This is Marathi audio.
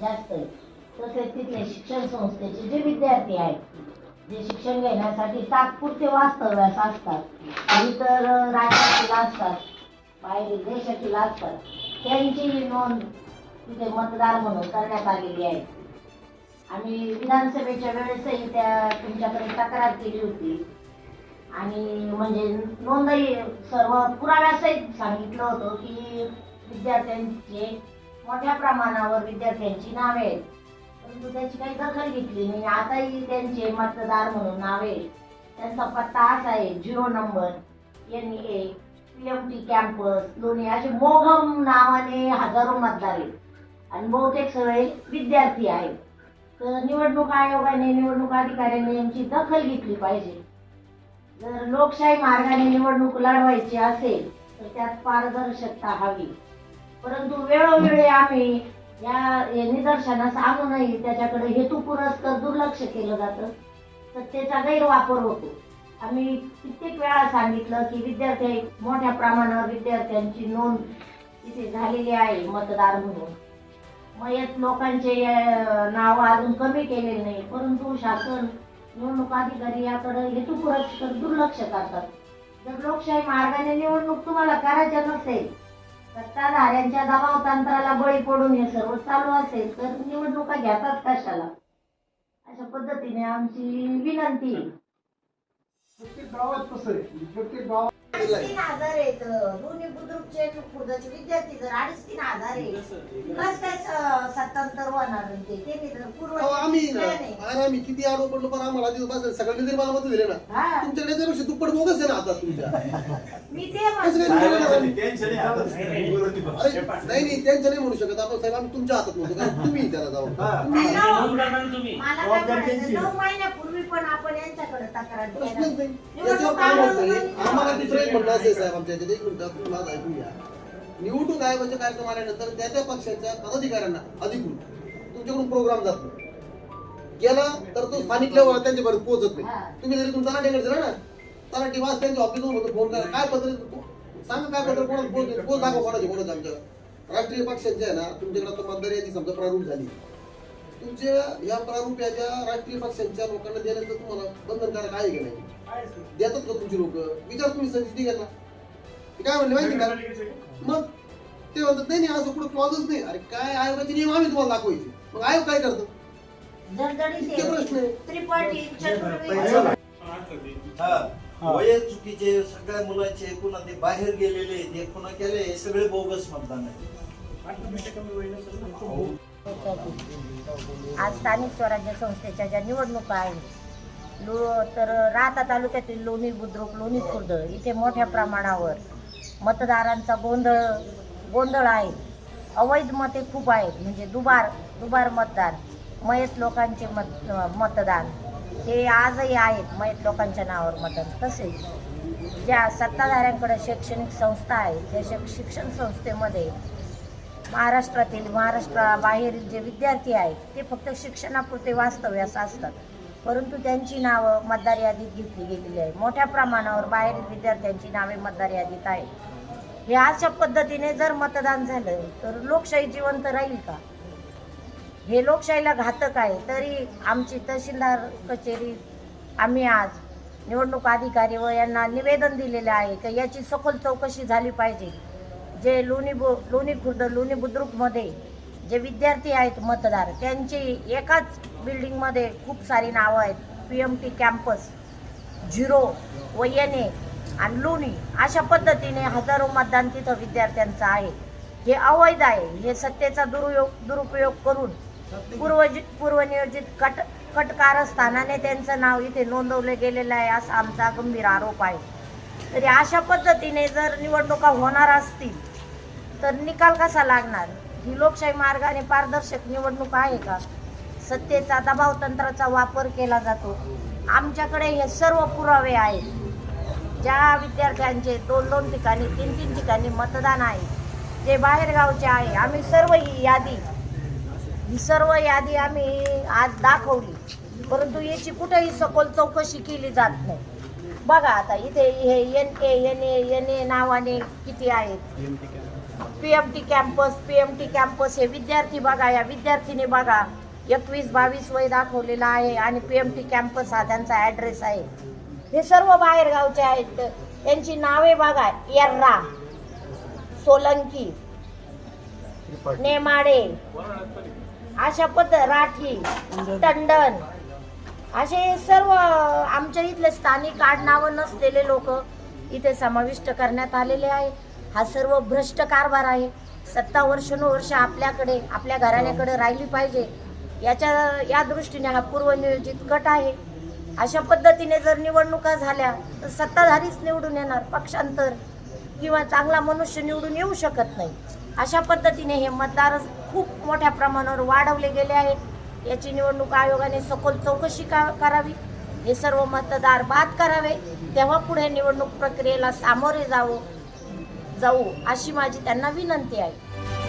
जास्त आहे. तसेच तिथले शिक्षण संस्थेचे जे विद्यार्थी आहेत जे शिक्षण घेण्यासाठी तात्पुरते वास्तव्यास असतात आणि इतर राज्यातील असतात बाहेरील देशातील असतात त्यांची नोंद तिथे मतदार म्हणून करण्यात आलेली आहे. आम्ही विधानसभेच्या वेळेसही त्या तुमच्याकडे तक्रार केली होती. आणि म्हणजे नोंदही सर्व पुराव्यासहित सांगितलं होतं की विद्यार्थ्यांचे मोठ्या प्रमाणावर विद्यार्थ्यांची नावे आहेत. परंतु त्याची काही दखल घेतली नाही. आताही त्यांचे मतदार म्हणून नावे त्यांचा पत्ता असा आहे zero number N A P M T campus Loni असे मोघम नावाने हजारो मतदार आहेत. आणि बहुतेक सगळे विद्यार्थी आहेत. तर निवडणूक आयोगाने निवडणूक अधिकाऱ्यांनी यांची दखल घेतली पाहिजे. जर लोकशाही मार्गाने निवडणूक लढवायची असेल तर त्यात पारदर्शकता हवी. परंतु वेळोवेळी आम्ही या निदर्शनास आणूनही त्याच्याकडे हेतुपुरस्कर दुर्लक्ष केलं जातं. सत्तेचा गैरवापर होतो. आम्ही कित्येक वेळा सांगितलं की विद्यार्थी मोठ्या प्रमाणावर विद्यार्थ्यांची नोंद इथे झालेली आहे मतदार म्हणून. मयत लोकांचे नाव अजून कमी केलेले नाही परंतु शासन निवडणूक अधिकारी याकडे हेतुपुरस्कर दुर्लक्ष करतात. जर लोकशाही मार्गाने निवडणूक तुम्हाला करायच्या नसेल सत्ताधाऱ्यांच्या दबाव तंत्राला बळी पडून हे सर्व चालू असेल तर निवडणुका घेतात कशाला? अशा पद्धतीने आमची विनंती आहे. प्रत्येक गावात कसं आहे? प्रत्येक गावात तीन हजार आहेत. दोन्ही बुद्रुकचे खुर्दाचे विद्यार्थी जर अडीच तीन हजार आहे? कस होणार नाही ते. तर अहो, आम्ही. अरे किती आडो पडलो पण आम्हाला आधी बस सगळ्यांनी जरी मला मत दिले ना. हा. तुमच्याकडे त्यापेक्षा दुप्पट बोगस आहे ना आता तुमच्या. मी ते कसं म्हणते. काय. अरे नाही नाही त्यांचं नाही म्हणू शकत. आपण साहेब आम्ही तुमच्या हातात नव्हतो कारण तुम्ही त्याला जाऊन तुम्ही. म्हणायचं, नऊ महिन्यापूर्वी पण आपण यांच्याकडे तक्रार प्रश्नच केला नाही याच्यावर काय म्हणतोय आम्हाला दुसरं एक म्हणणं असेल साहेब आमच्या याच्यात. एक मिनिट तुम्ही माझं ऐकून घ्या निवडणूक आयोगाच्या कार्यक्रम आल्यानंतर त्या त्या पक्षाच्या पदाधिकाऱ्यांना अधिकृत तुमच्याकडून प्रोग्राम जातो गेला तर तो स्थानिक लेवल त्यांच्यापर्यंत पोहोचत हा. नाही तुम्ही जरी तुमचा नाट्याकडे दिला ना तलाठी वास त्यांच्या ऑफिसवर होतो फोन करा. काय पत्र सांगा काय पत्र कोणाला पोच पोच दाखवा कोणाचे कोणाचं आमच्या राष्ट्रीय पक्षांचे आहे ना तुमच्याकडे आता मतदार यादी समजा प्रारूप झाली. तुमच्या या प्रारूप याच्या राष्ट्रीय पक्षांच्या लोकांना देण्याचं तुम्हाला बंधनकारक आहे की नाही? देतात का तुमची लोक? विचार तुम्ही संधी घेतला. ते काय म्हणले माहिती का? मग ते म्हणतात नाही नाही असं कुठं क्लॉजच नाही. अरे काय आयोगाचे नियम आम्ही तुम्हाला दाखवायचे. मग आयोग काय करतो? इतके प्रश्न आहे. आहे. त्रिपाठी चतुर्वेद. हा. वय चुकीचे सगळ्या मुलांचे पुन्हा ते बाहेर गेलेले ते पुन्हा केले हे सगळे बोगस मतदान आहे. आज स्थानिक स्वराज्य संस्थेच्या ज्या निवडणुका आहेत लो तर राहता तालुक्यातील लोणी बुद्रुक लोणी खुर्द इथे मोठ्या प्रमाणावर मतदारांचा गोंधळ गोंधळ आहे. अवैध मते खूप आहेत. म्हणजे दुबार दुबार मतदान मयत लोकांचे मत मतदान. हे आजही आहेत मयत लोकांच्या नावावर मतदान. तसेच ज्या सत्ताधाऱ्यांकडे शैक्षणिक संस्था आहेत त्या शैक- शिक्षण संस्थेमध्ये महाराष्ट्रातील महाराष्ट्राबाहेरील जे विद्यार्थी आहेत ते फक्त शिक्षणापुरते वास्तव्यास असतात. परंतु त्यांची नावं मतदार यादीत घेतली गेलेली आहे मोठ्या प्रमाणावर बाहेरील विद्यार्थ्यांची नावे मतदार यादीत आहेत. हे अशा पद्धतीने जर मतदान झालं तर लोकशाही जिवंत राहील का? हे लोकशाहीला घातक आहे तरी आमची तहसीलदार कचेरी आम्ही आज निवडणूक अधिकारी व यांना निवेदन दिलेले आहे की याची सखोल चौकशी झाली पाहिजे. जे लोणी बु लोणी खुर्द लोणी बुद्रुकमध्ये जे विद्यार्थी आहेत मतदार त्यांची एकाच बिल्डिंगमध्ये खूप सारी नावं आहेत. P M T campus zero व एन ए आणि लोणी अशा पद्धतीने हजारो मतदान तिथं विद्यार्थ्यांचं आहे. हे अवैध आहे. हे सत्तेचा दुरुयोग दुरुपयोग करून पूर्वज पूर्वनियोजित कट कट कारस्थानाने त्यांचं नाव इथे नोंदवलं गेलेलं आहे असा आमचा गंभीर आरोप आहे. तरी अशा पद्धतीने जर निवडणुका होणार असतील तर निकाल कसा लागणार? ही लोकशाही मार्गाने पारदर्शक निवडणूक आहे का? सत्तेचा दबाव तंत्राचा वापर केला जातो. आमच्याकडे हे सर्व पुरावे आहेत. ज्या विद्यार्थ्यांचे दोन दोन ठिकाणी तीन तीन ठिकाणी मतदान आहे जे बाहेरगावचे आहे आम्ही सर्व ही यादी ही सर्व यादी आम्ही आज दाखवली. परंतु याची कुठेही सखोल चौकशी केली जात नाही. बघा आता इथे हे N A N A N A नावाने किती आहेत? P M T campus P M T campus हे विद्यार्थी बघा या विद्यार्थिनी बघा एकवीस बावीस वय दाखवलेलं आहे आणि पी एम टी कॅम्पस हा त्यांचा ॲड्रेस आहे. हे सर्व बाहेरगावचे आहेत. त्यांची नावे बघा एर्रा सोलंकी नेमाडे अशा पद्ध राठी टंडन. असे सर्व आमच्या इथले स्थानिक आडनावं नसलेले लोक इथे समाविष्ट करण्यात आलेले आहे. हा सर्व भ्रष्ट कारभार आहे. सत्ता वर्षानुवर्ष आपल्याकडे आपल्या घराण्याकडे राहिली पाहिजे. याच्या या दृष्टीने हा पूर्वनियोजित गट आहे. अशा पद्धतीने जर निवडणुका झाल्या तर सत्ताधारीच निवडून येणार पक्षांतर किंवा चांगला मनुष्य निवडून येऊ शकत नाही. अशा पद्धतीने हे मतदार खूप मोठ्या प्रमाणावर वाढवले गेले आहेत. याची निवडणूक आयोगाने सखोल चौकशी का करावी. हे सर्व मतदार बाद करावे. तेव्हा पुढे निवडणूक प्रक्रियेला सामोरे जावं. जाऊ अशी माझी त्यांना विनंती आहे.